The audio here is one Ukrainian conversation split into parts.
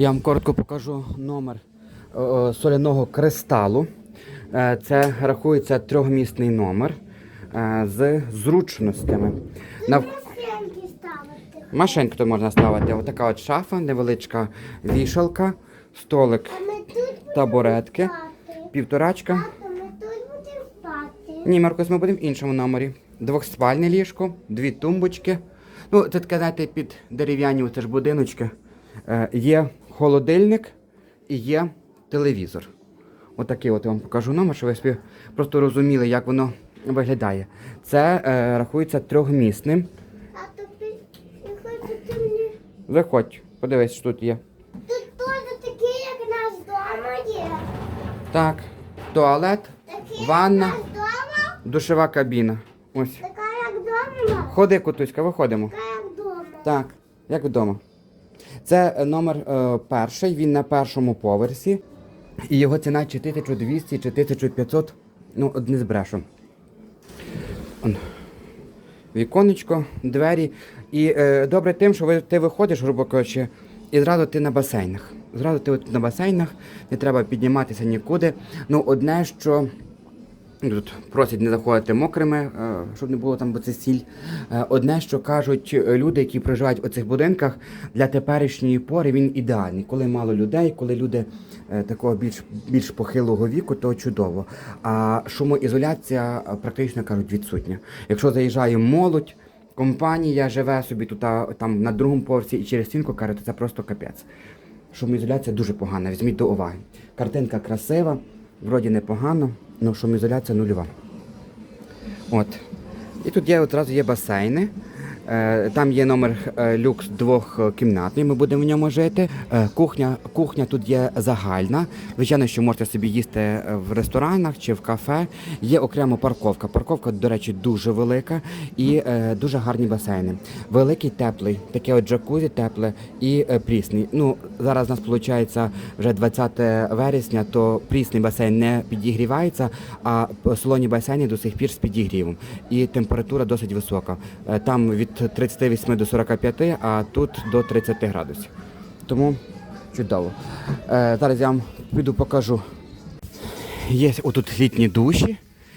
Я вам коротко покажу номер е, е, соляного кристалу. Е, Це рахується трьохмісний номер з зручностями. Нав... Машинку тут можна ставити. Отака от шафа, невеличка вішалка, столик, табуретки, півторачка. Ні, Маркус, ми будемо в іншому номері. Двохспальне ліжко, дві тумбочки. Ну, це таке, знаєте, під дерев'яні будиночки. Е, є холодильник і є телевізор. Отакий от я вам покажу номер, щоб ви собі просто розуміли, як воно виглядає. Це е, рахується трьохмісним. А то ти мені. Заходь, подивись, що тут є. Тут теж такі, як наш дома є. Так, туалет, Такі, Ванна. як наш дома. душова кабіна. Ось. Така, як дома. Ходи, кутуська, виходимо. Така, як дома. Так, як вдома. Це номер е, перший, він на першому поверсі. І його ціна чи 1200, чи 1500. Ну, не збрешу. Он. Віконечко, двері. І е, добре тим, що ви, ти виходиш, грубо кажучи, і зразу ти на басейнах. Зразу ти от на басейнах, не треба підніматися нікуди. Ну, одне, що Тут просять не заходити мокрими, е, щоб не було там, бо це сіль. Е, Одне, що кажуть люди, які проживають у цих будинках, для теперішньої пори він ідеальний. Коли мало людей, коли люди е, такого більш, більш похилого віку, то чудово. А шумоізоляція практично кажуть відсутня. Якщо заїжджає молодь, компанія живе собі тут там на другому поверсі і через стінку каже, то це просто капець. Шумоізоляція дуже погана, візьміть до уваги. Картинка красива, вроді непогано, але шумоізоляція нульова. От. І тут є одразу є басейни. Е, Там є номер е, люкс двохкімнатний, ми будемо в ньому жити. Е, Кухня, кухня тут є загальна. Звичайно, що можете собі їсти в ресторанах чи в кафе. Є окремо парковка. Парковка, до речі, дуже велика і дуже гарні басейни. Великий теплий, таке от джакузі тепле і прісний. Ну, зараз у нас виходить вже 20 вересня, то прісний басейн не підігрівається, а солоні басейни до сих пір з підігрівом. І температура досить висока. Там від 38 до 45, а тут до 30 градусів. Тому чудово. Е, Зараз я вам піду покажу. Є отут літні душі,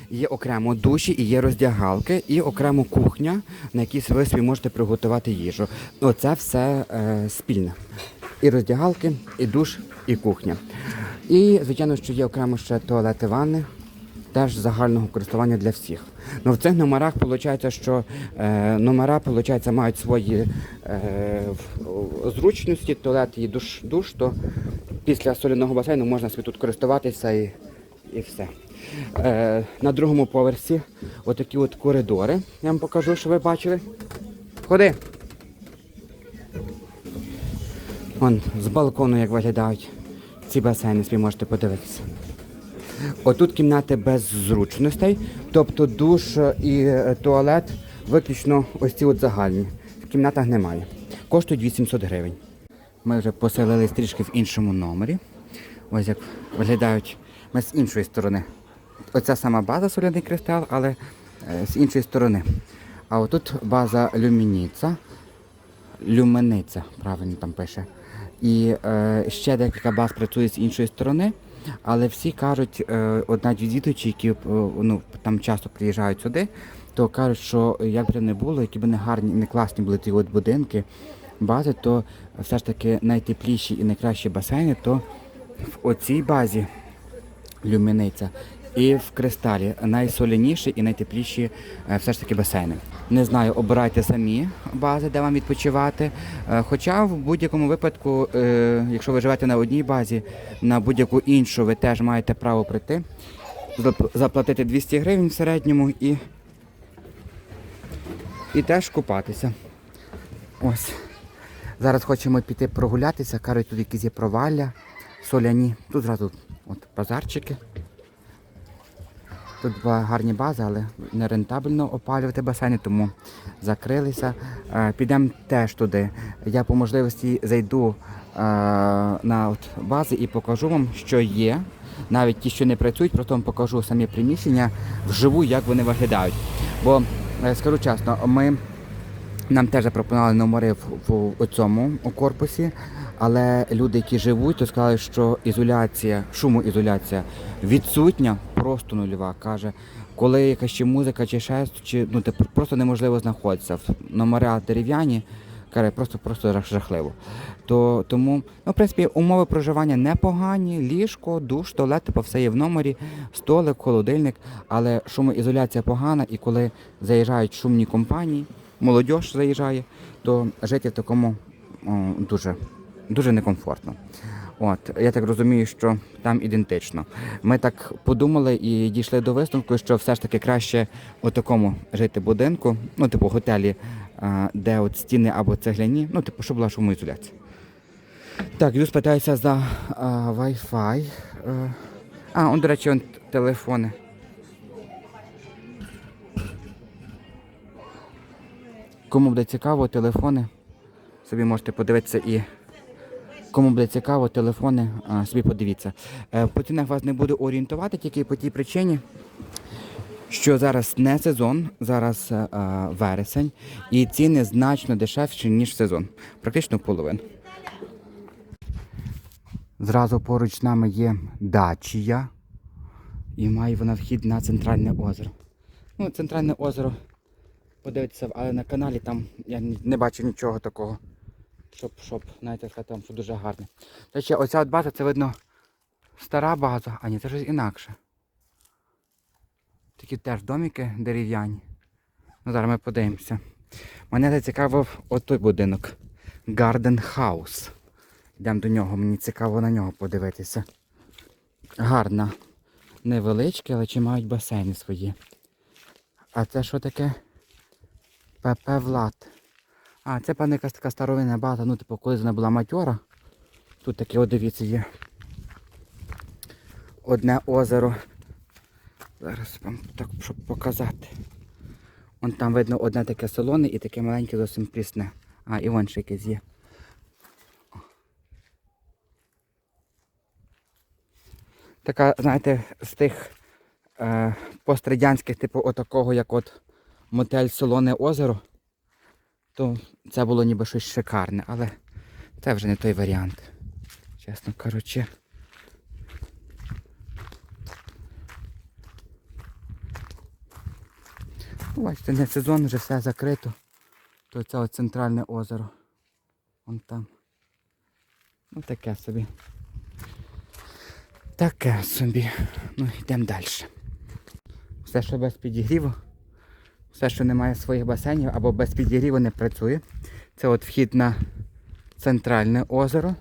є окремо душі і є роздягалки, і окремо кухня, на якій ви собі можете приготувати їжу. Оце все е, спільне. І роздягалки, і душ, і кухня. І, звичайно, що є окремо ще туалети ванни, теж загального користування для всіх. Ну в цих номерах виходить, що е, номера виходить, мають свої е, зручності, туалет і душ, душ, то після соляного басейну можна собі тут користуватися і, і все. Е, на другому поверсі отакі от коридори. Я вам покажу, що ви бачили. Ходи. Вон з балкону як виглядають ці басейни, собі можете подивитися. Отут кімнати без зручностей, тобто душ і е, туалет виключно ось ці от загальні. В кімнатах немає. Коштують 800 гривень. Ми вже поселились трішки в іншому номері. Ось як виглядають ми з іншої сторони. Оця сама база соляний кристал, але е, з іншої сторони. А отут база люмініця. Люмениця, правильно там пише. І е, ще декілька баз працює з іншої сторони, але всі кажуть, е, от відвідувачі, які е, ну, там часто приїжджають сюди, то кажуть, що як би не було, які б не гарні, не класні були ті от будинки, бази, то все ж таки найтепліші і найкращі басейни, то в оцій базі люміниця. І в кристалі найсоляніші і найтепліші е, все ж таки басейни. Не знаю, обирайте самі бази, де вам відпочивати. Е, Хоча в будь-якому випадку, е, якщо ви живете на одній базі, на будь-яку іншу ви теж маєте право прийти, заплатити 200 гривень в середньому і, і теж купатися. Ось. Зараз хочемо піти прогулятися, кажуть, тут якісь є провалля, соляні. Тут зразу от базарчики. Тут була гарні бази, але не рентабельно опалювати басейни, тому закрилися. Е, Підемо теж туди. Я по можливості зайду е, на бази і покажу вам, що є. Навіть ті, що не працюють, просто вам покажу самі приміщення вживу, як вони виглядають. Бо е, скажу чесно, ми Нам теж запропонували номери в, в, у цьому у корпусі, але люди, які живуть, то сказали, що ізоляція, шумоізоляція відсутня, просто нульова. Каже, коли якась чи музика, чи шест, чи ну типу, просто неможливо знаходитися. Номера дерев'яні, каже, просто просто жахливо. То тому, ну, в принципі, умови проживання непогані, ліжко, душ, туалет, типу, все є в номері, столик, холодильник, але шумоізоляція погана, і коли заїжджають шумні компанії, молодь заїжджає, то жити в такому о, дуже, дуже некомфортно. От, я так розумію, що там ідентично. Ми так подумали і дійшли до висновку, що все ж таки краще у такому жити будинку, ну, типу готелі, де от стіни або цегляні, ну, типу, щоб була шумоізоляція. Так, йду спитаюся за а, Wi-Fi. Е, А, он, до речі, он телефони. Кому буде цікаво, телефони. Собі можете подивитися і кому буде цікаво, телефони, а, собі подивіться. Е, По цінах вас не буду орієнтувати тільки по тій причині, що зараз не сезон, зараз е, а, вересень, і ціни значно дешевші, ніж сезон. Практично половину. Зразу поруч з нами є дачія. І має вона вхід на центральне озеро. Ну, центральне озеро, подивитися, але на каналі там я не бачу нічого такого. Щоб, щоб, знаєте, сказати вам, що дуже гарне. До речі, оця от база, це видно стара база, а ні, це щось інакше. Такі теж домики дерев'яні. Ну, зараз ми подивимося. Мене зацікавив отой будинок. Garden House. Йдемо до нього, мені цікаво на нього подивитися. Гарна. Невеличке, але чи мають басейни свої. А це що таке? ПП Влад. А, це певно якась така старовинна база, ну типу, коли вона була матьора. Тут таке, от дивіться, є. Одне озеро. Зараз вам так, щоб показати. Вон там видно одне таке солоне і таке маленьке зовсім прісне. А, і вон ще якесь є. така, знаєте, з тих е, пострадянських, типу отакого, як от мотель Солоне озеро, то це було ніби щось шикарне, але це вже не той варіант. Чесно. Ну, Бачите, не сезон, вже все закрито. То це от центральне озеро. Вон там. Ну таке собі. Таке собі. Ну, йдемо далі. Все, що без підігріву, все, що не має своїх басейнів або без підігріву не працює. Це от вхід на центральне озеро.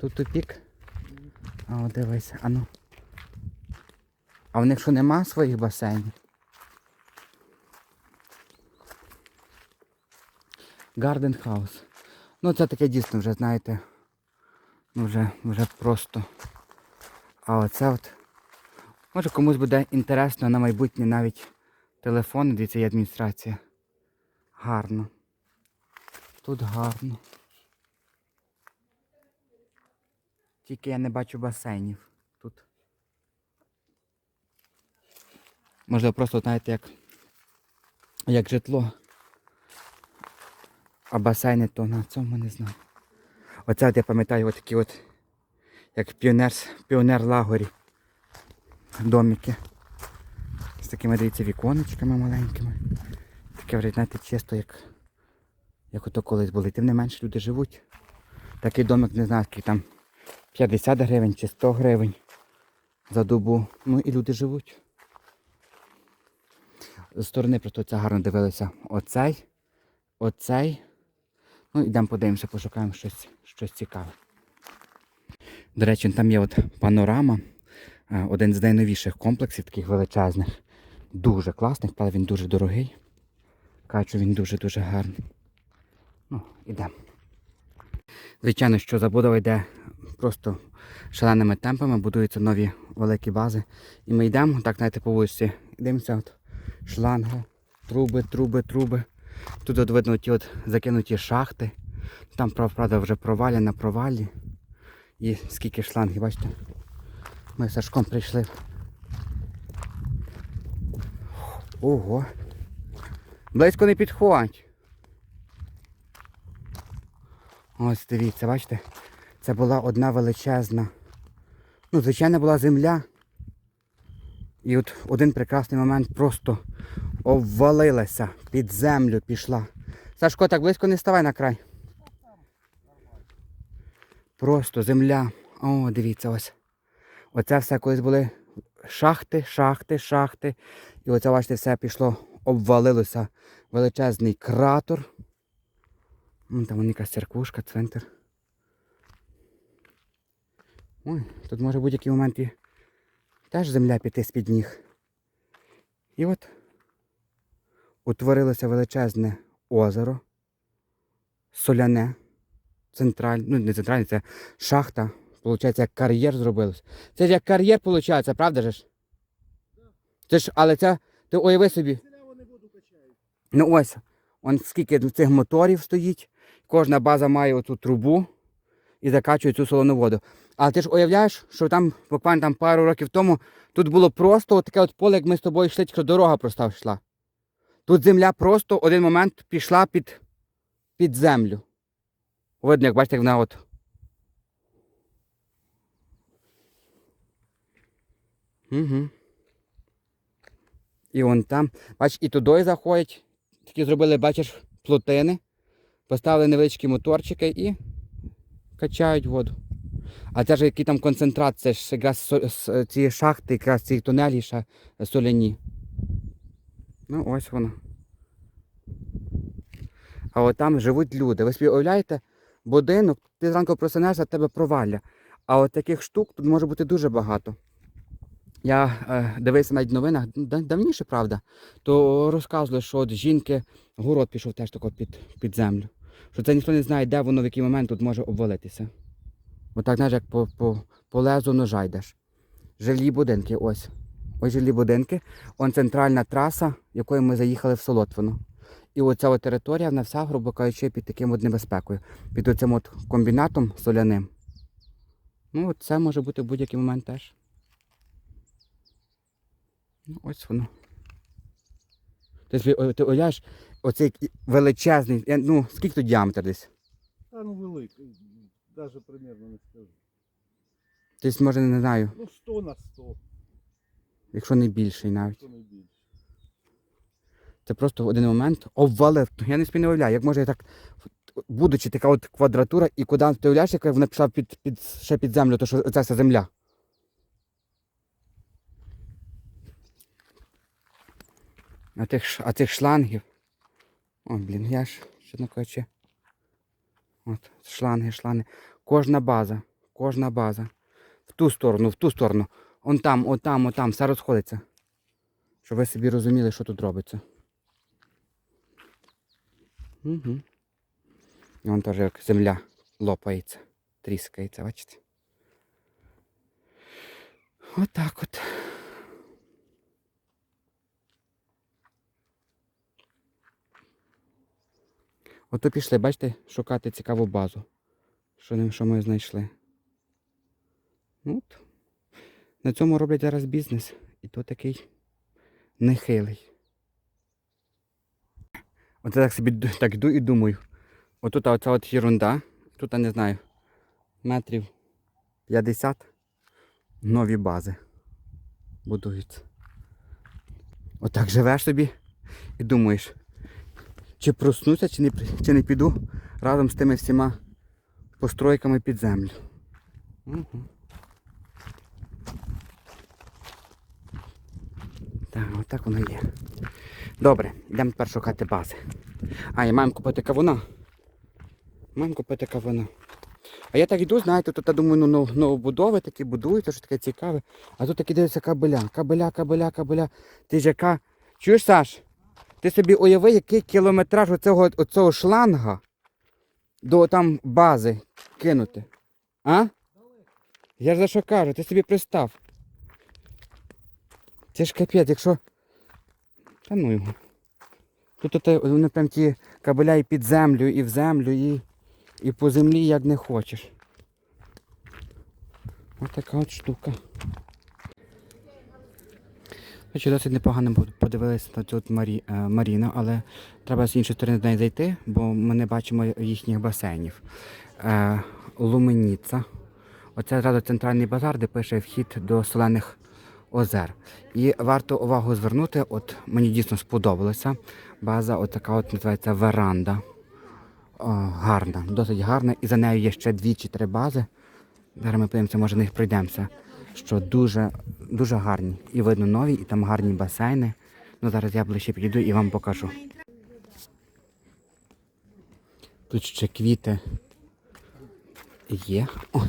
Тут тупік. А от дивися, а ну. А в них що нема своїх басейнів? Garden House. Ну це таке дійсно вже, знаєте. Ну, вже, вже просто. А оце от. Може комусь буде інтересно на майбутнє навіть телефони, дивіться, є адміністрація. Гарно. Тут гарно. Тільки я не бачу басейнів тут. Можливо, просто, знаєте, як, як житло. А басейни то на цьому не знаю. Оце от я пам'ятаю от такі от, як піонер, піонер лагорі домики. З такими дивіться віконечками маленькими. Таке вже, знаєте, чисто як, як ото колись були. Тим не менше люди живуть. Такий домик, не знаю, скільки там 50 гривень чи 100 гривень за добу. Ну і люди живуть. З сторони просто це гарно дивилися. Оцей, оцей. Ну, йдемо подивимося, пошукаємо щось, щось цікаве. До речі, там є от панорама. Е, Один з найновіших комплексів, таких величезних. Дуже класний, але він дуже дорогий. Кажуть, він дуже-дуже гарний. Ну, йдемо. Звичайно, що забудова йде просто шаленими темпами, будуються нові великі бази. І ми йдемо, так знаєте, по вулиці. Дивимося, от шланги, труби, труби, труби. Тут от видно ті от закинуті шахти. Там, прав- правда, вже проваля на провалі. І скільки шлангів, бачите? Ми з Сашком прийшли. Ого. Близько не підходь. Ось дивіться, бачите? Це була одна величезна. Ну, звичайно, була земля. І от один прекрасний момент просто обвалилася, під землю пішла. Сашко, так близько не ставай на край. Просто земля. О, дивіться ось. Оце все колись були шахти, шахти, шахти. І оце, бачите, все пішло, обвалилося. Величезний кратер. Там якась церквушка, центр. Ой, тут може будь-який момент і теж земля піти з-під ніг. І от утворилося величезне озеро, соляне, центральне, ну не центральне, це шахта. Получається, як кар'єр зробилось. Це ж як кар'єр, виходить, правда ж? Це ж, але це, ти уяви собі. Ну ось, он скільки цих моторів стоїть, кожна база має оцю трубу і закачує цю солону воду. Але ти ж уявляєш, що там буквально там пару років тому тут було просто таке от поле, як ми з тобою йшли, тільки дорога проста йшла. Тут земля просто один момент пішла під, під землю. Видно, як бачите, як вона от. Угу. І вон там, бач, і туди заходять. Такі зробили, бачиш, плотини, поставили невеличкі моторчики і качають воду. А це ж який там концентрат, це ж якраз ці шахти, якраз ці тунелі соляні. Ну, ось воно. А от там живуть люди. Ви собі уявляєте, будинок, ти зранку просинешся, тебе провалля. А от таких штук тут може бути дуже багато. Я е, дивився навіть в новинах, давніше, правда, то розказували, що от жінки город пішов теж тако під, під землю. Що це ніхто не знає, де воно в який момент тут може обвалитися. Отак, знаєш, як по, по, по лезу ножа йдеш. Жилі будинки, ось. Ось жилі будинки. Он центральна траса, якою ми заїхали в Солотвино. І оця от територія, вона вся, грубо кажучи, під таким от небезпекою. Під оцим от комбінатом соляним. Ну, це може бути в будь-який момент теж. Ну, ось воно. Ти, собі, о, ти уявляєш, оцей величезний, ну, скільки тут діаметр десь? Та ну великий, навіть примерно не скажу. Тобто, може, не знаю, Ну 100 на 100, якщо не більший навіть. то не більше. Це просто в один момент обвалив. Я не не уявляю, як може я так, будучи така от квадратура, і куди ти уявляєш, як вона пішла під, під, ще під землю, то що це вся земля. А тих, шлангів. О, блін, я ж, чесно кажучи. От, шланги, шланги. Кожна база, кожна база. В ту сторону, в ту сторону. Он там, от там, от там, все розходиться. Щоб ви собі розуміли, що тут робиться. Угу. І вон теж як земля лопається, тріскається, бачите? Отак от. Ото пішли, бачите, шукати цікаву базу. Що, що ми знайшли. От. На цьому роблять зараз бізнес. І то такий нехилий. Оце так собі так йду і думаю. Отут оця от ерунда. Тут, я не знаю, метрів 50 нові бази будуються. Отак живеш собі і думаєш, чи проснуся, чи не, чи не піду разом з тими всіма постройками під землю. Угу. Так, отак воно є. Добре, йдемо тепер шукати бази. А, і маємо купити кавуна. Маємо купити кавуна. А я так йду, знаєте, тут я думаю, ну, ну новобудови такі будуються, що таке цікаве. А тут такі дивиться кабеля, кабеля, кабеля, кабеля. Ти ж яка. Чуєш, Саш? Ти собі уяви, який кілометраж оцього, оцього шланга до там бази кинути. А? Я ж за що кажу, ти собі пристав. Це ж капець, якщо. Та ну його. Тут вони прям ті кабеля і під землю, і в землю, і, і по землі як не хочеш. Ось така от штука. Хоча досить непогано подивилися на от Марі, е, Маріну, але треба з іншої сторони до неї зайти, бо ми не бачимо їхніх басейнів. Е, Луменіца. Оце одразу центральний базар, де пише вхід до солених озер. І варто увагу звернути, от мені дійсно сподобалося. База, от така от називається веранда. О, гарна, досить гарна. І за нею є ще дві чи три бази. Зараз ми подивимося, може на них пройдемося. Що дуже, дуже гарні. І видно нові, і там гарні басейни. Ну зараз я ближче підійду і вам покажу. Тут ще квіти є. О,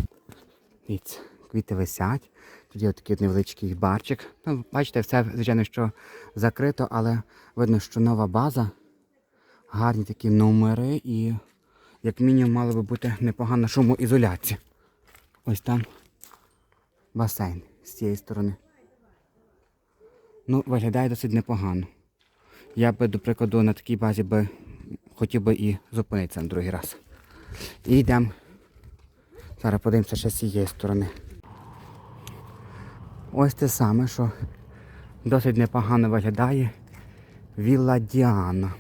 дивіться, квіти висять. Тут є такий невеличкий барчик. Ну, бачите, все, звичайно, що закрито, але видно, що нова база. Гарні такі номери і, як мінімум, мала би бути непогана шумоізоляція. Ось там басейн з цієї сторони. Ну, виглядає досить непогано. Я би, до прикладу, на такій базі би хотів би і зупинитися на другий раз. І йдемо. Зараз подивимося ще з цієї сторони. Ось те саме, що досить непогано виглядає. Вілла Діана.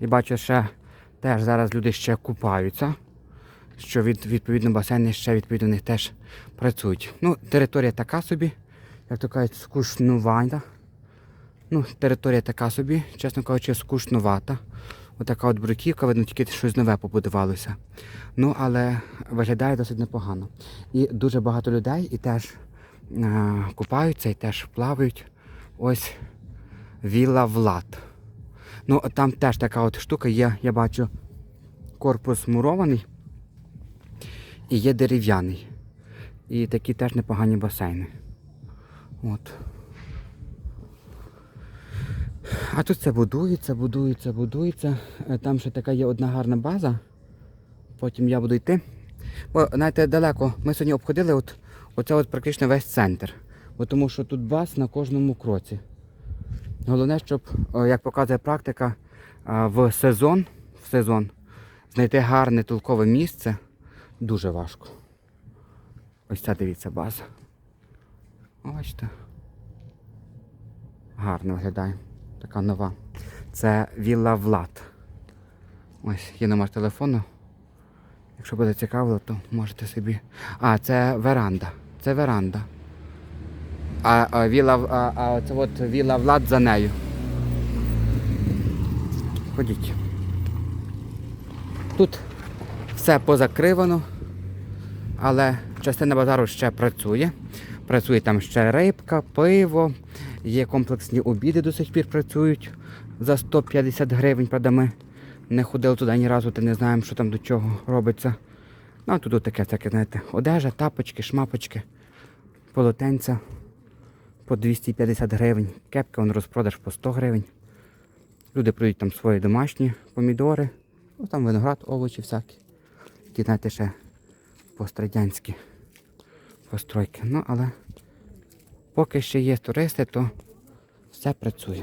І бачу, ще теж зараз люди ще купаються, що від, відповідно басейни ще відповідно них теж працюють. Ну, територія така собі, як то кажуть, скучнувата. Ну, територія така собі, чесно кажучи, скучнувата. Отака от бруківка, видно, тільки щось нове побудувалося. Ну, але виглядає досить непогано. І дуже багато людей і теж е, купаються, і теж плавають. Ось Вілла Влад. Ну, там теж така от штука є, я бачу, корпус мурований і є дерев'яний. І такі теж непогані басейни. От. А тут це будується, будується, будується. Е, Там ще така є одна гарна база. Потім я буду йти. Бо, знаєте, далеко. Ми сьогодні обходили от, оце от практично весь центр. Бо тому що тут баз на кожному кроці. Головне, щоб, як показує практика, в сезон, в сезон знайти гарне толкове місце дуже важко. Ось ця дивіться база. Бачите. Гарно виглядає. Така нова. Це Вілла Влад. Ось є номер телефону. Якщо буде цікаво, то можете собі. А, це веранда. Це веранда. А, а віла, а, а це от віла Влад за нею. Ходіть. Тут все позакривано, але частина базару ще працює. Працює там ще рибка, пиво, є комплексні обіди до сих пір працюють за 150 гривень. Правда, ми не ходили туди ні разу, та не знаємо, що там до чого робиться. Ну, тут таке, всяке, знаєте, одежа, тапочки, шмапочки, полотенця по 250 гривень. Кепка, он розпродаж по 100 гривень. Люди продають там свої домашні помідори, ну там виноград, овочі всякі. Такі, знаєте, ще пострадянські постройки. Ну, але поки ще є туристи, то все працює.